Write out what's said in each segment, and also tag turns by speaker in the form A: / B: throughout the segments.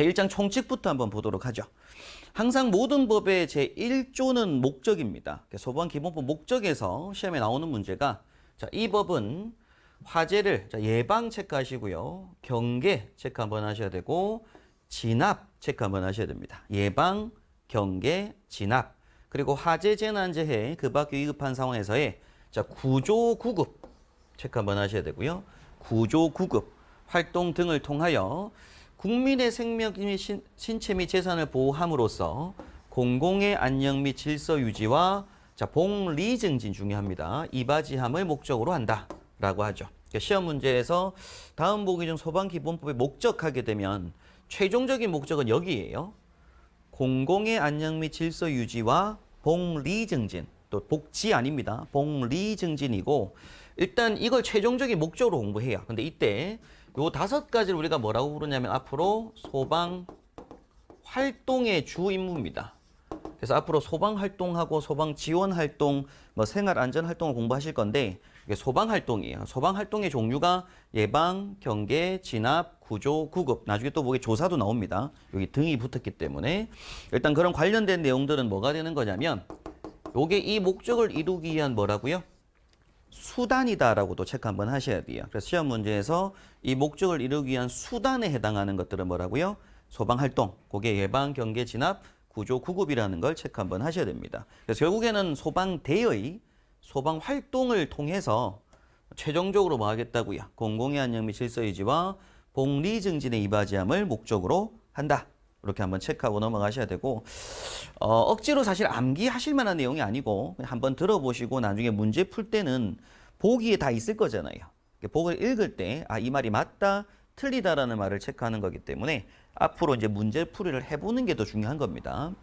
A: 제1장 총칙부터 한번 보도록 하죠. 항상 모든 법의 제1조는 목적입니다. 소방 기본법 목적에서 시험에 나오는 문제가 자, 이 법은 화재를 자, 예방 체크하시고요. 경계 체크 한번 하셔야 되고 진압 체크 한번 하셔야 됩니다. 예방, 경계, 진압. 그리고 화재 재난 재해 그밖 위급한 상황에서의 자, 구조 구급 체크 한번 하셔야 되고요. 구조 구급 활동 등을 통하여 국민의 생명 및 신, 신체 및 재산을 보호함으로써 공공의 안녕 및 질서 유지와 자, 봉리 증진 중요합니다. 이바지함을 목적으로 한다라고 하죠. 그러니까 시험 문제에서 다음 보기 중 소방 기본법에 목적하게 되면 최종적인 목적은 여기에요. 공공의 안녕 및 질서 유지와 봉리 증진 또 복지 아닙니다. 봉리 증진이고 일단 이걸 최종적인 목적으로 공부해요. 근데 이때 요 다섯 가지를 우리가 뭐라고 부르냐면 앞으로 소방 활동의 주 임무입니다. 그래서 앞으로 소방 활동하고 소방 지원 활동, 뭐 생활 안전 활동을 공부하실 건데 이게 소방 활동이에요. 소방 활동의 종류가 예방, 경계, 진압, 구조, 구급. 나중에 또 보기 조사도 나옵니다. 여기 등이 붙었기 때문에 일단 그런 관련된 내용들은 뭐가 되는 거냐면 요게 이 목적을 이루기 위한 뭐라고요? 수단이다라고도 체크 한번 하셔야 돼요. 그래서 시험 문제에서 이 목적을 이루기 위한 수단에 해당하는 것들은 뭐라고요? 소방 활동, 그게 예방, 경계, 진압, 구조, 구급이라는 걸 체크 한번 하셔야 됩니다. 그래서 결국에는 소방대의 소방 활동을 통해서 최종적으로 뭐 하겠다고요? 공공의 안녕 및 질서 유지와 복리 증진의 이바지함을 목적으로 한다. 이렇게 한번 체크하고 넘어가셔야 되고 어, 억지로 사실 암기하실 만한 내용이 아니고 한번 들어보시고 나중에 문제 풀 때는 보기에 다 있을 거잖아요. 보기를 읽을 때 아 이 말이 맞다 틀리다라는 말을 체크하는 거기 때문에 앞으로 이제 문제 풀이를 해보는 게 더 중요한 겁니다.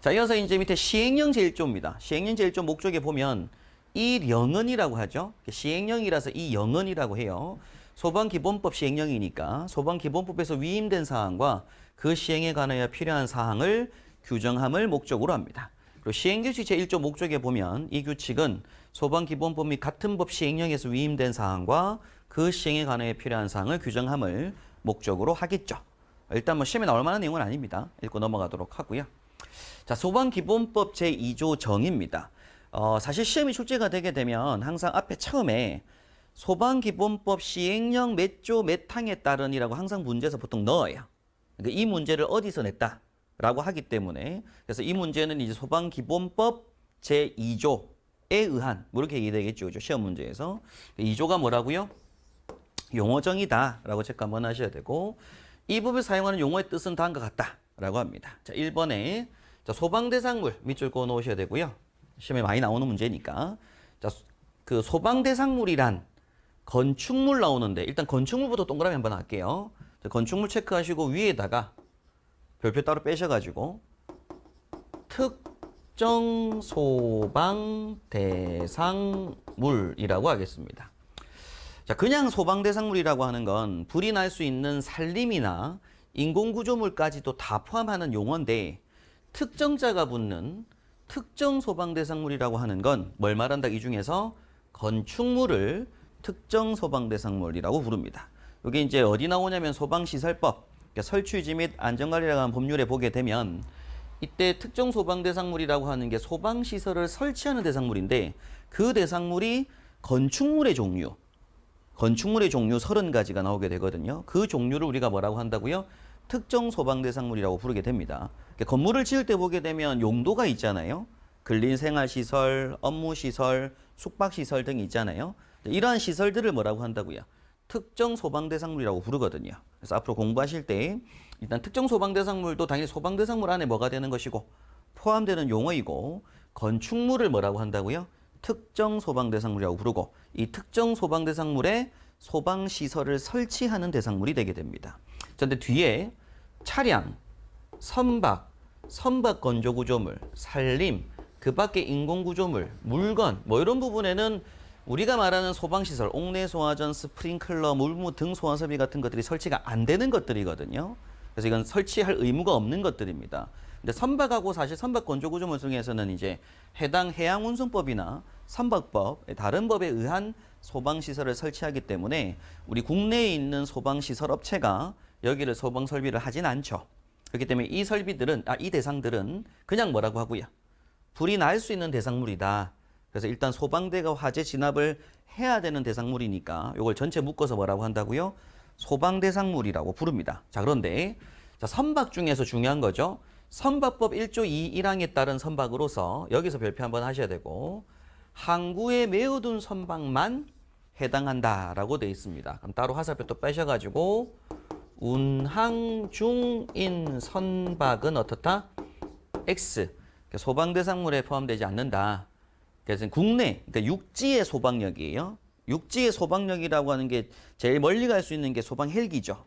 A: 자, 이어서 이제 밑에 시행령 제1조입니다. 시행령 제1조 목적에 보면 이 영언이라고 하죠. 시행령이라서 이 영언이라고 해요. 소방기본법 시행령이니까 소방기본법에서 위임된 사항과 그 시행에 관하여 필요한 사항을 규정함을 목적으로 합니다. 그리고 시행규칙 제1조 목적에 보면 이 규칙은 소방기본법 및 같은 법 시행령에서 위임된 사항과 그 시행에 관하여 필요한 사항을 규정함을 목적으로 하겠죠. 일단 뭐 시험에 나올 만한 내용은 아닙니다. 읽고 넘어가도록 하고요. 자, 소방기본법 제2조 정의입니다. 어, 사실 시험이 출제가 되게 되면 항상 앞에 처음에 소방기본법 시행령 몇 조 몇 항에 따른이라고 항상 문제에서 보통 넣어요. 그러니까 이 문제를 어디서 냈다라고 하기 때문에 그래서 이 문제는 이제 소방기본법 제2조에 의한 뭐 이렇게 얘기되겠죠. 시험 문제에서 2조가 뭐라고요? 용어정의다라고 체크 한번 하셔야 되고 이 법을 사용하는 용어의 뜻은 다음과 같다라고 합니다. 자, 1번에 자, 소방 대상물 밑줄 그어 놓으셔야 되고요. 시험에 많이 나오는 문제니까. 자, 그 소방 대상물이란 건축물 나오는데 일단 건축물부터 동그라미 한번 할게요. 자, 건축물 체크하시고 위에다가 별표 따로 빼셔가지고 특정 소방 대상물이라고 하겠습니다. 자, 그냥 소방 대상물이라고 하는 건 불이 날 수 있는 산림이나 인공 구조물까지도 다 포함하는 용어인데 특정자가 붙는 특정 소방 대상물이라고 하는 건 뭘 말한다 이 중에서 건축물을 특정 소방 대상물이라고 부릅니다. 이게 이제 어디 나오냐면 소방시설법 그러니까 설치유지 및 안전관리라고 하는 법률에 보게 되면 이때 특정 소방 대상물이라고 하는 게 소방 시설을 설치하는 대상물인데 그 대상물이 건축물의 종류 건축물의 종류 30가지가 나오게 되거든요. 그 종류를 우리가 뭐라고 한다고요? 특정 소방 대상물이라고 부르게 됩니다. 그러니까 건물을 지을 때 보게 되면 용도가 있잖아요. 근린 생활 시설, 업무 시설, 숙박 시설 등이 있잖아요. 이러한 시설들을 뭐라고 한다고요? 특정 소방 대상물이라고 부르거든요. 그래서 앞으로 공부하실 때 일단 특정 소방 대상물도 당연히 소방 대상물 안에 뭐가 되는 것이고 포함되는 용어이고 건축물을 뭐라고 한다고요? 특정 소방 대상물이라고 부르고 이 특정 소방 대상물에 소방 시설을 설치하는 대상물이 되게 됩니다. 그런데 뒤에 차량, 선박, 선박 건조 구조물, 산림, 그 밖에 인공 구조물, 물건 뭐 이런 부분에는 우리가 말하는 소방 시설, 옥내 소화전, 스프링클러, 물무 등 소화 설비 같은 것들이 설치가 안 되는 것들이거든요. 그래서 이건 설치할 의무가 없는 것들입니다. 근데 선박하고 사실 선박 건조 구조물 중에서는 이제 해당 해양 운송법이나 선박법 다른 법에 의한 소방 시설을 설치하기 때문에 우리 국내에 있는 소방 시설 업체가 여기를 소방 설비를 하진 않죠. 그렇기 때문에 이 설비들은 아 이 대상들은 그냥 뭐라고 하고요. 불이 날 수 있는 대상물이다. 그래서 일단 소방대가 화재 진압을 해야 되는 대상물이니까 이걸 전체 묶어서 뭐라고 한다고요? 소방 대상물이라고 부릅니다. 자, 그런데 자, 선박 중에서 중요한 거죠. 선박법 1조 2 1항에 따른 선박으로서 여기서 별표 한번 하셔야 되고 항구에 메어둔 선박만 해당한다라고 돼 있습니다. 그럼 따로 화살표 또 빼셔가지고 운항 중인 선박은 어떻다? X. 그러니까 소방 대상물에 포함되지 않는다. 그래서 국내, 그러니까 육지의 소방력이에요. 육지의 소방력이라고 하는 게 제일 멀리 갈 수 있는 게 소방 헬기죠.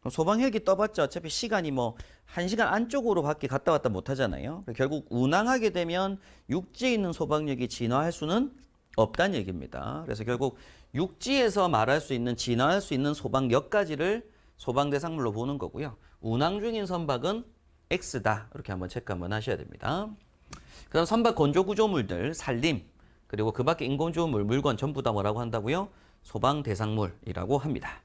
A: 그럼 소방 헬기 떠봤자 어차피 시간이 뭐 한 시간 안쪽으로 밖에 갔다 왔다 못 하잖아요. 결국 운항하게 되면 육지에 있는 소방력이 진화할 수는 없다는 얘기입니다. 그래서 결국 육지에서 말할 수 있는 진화할 수 있는 소방력까지를 소방 대상물로 보는 거고요. 운항 중인 선박은 X다. 이렇게 한번 체크 한번 하셔야 됩니다. 그 다음 선박 건조 구조물들 산림 그리고 그 밖에 인공조물 물건 전부 다 뭐라고 한다고요? 소방 대상물이라고 합니다.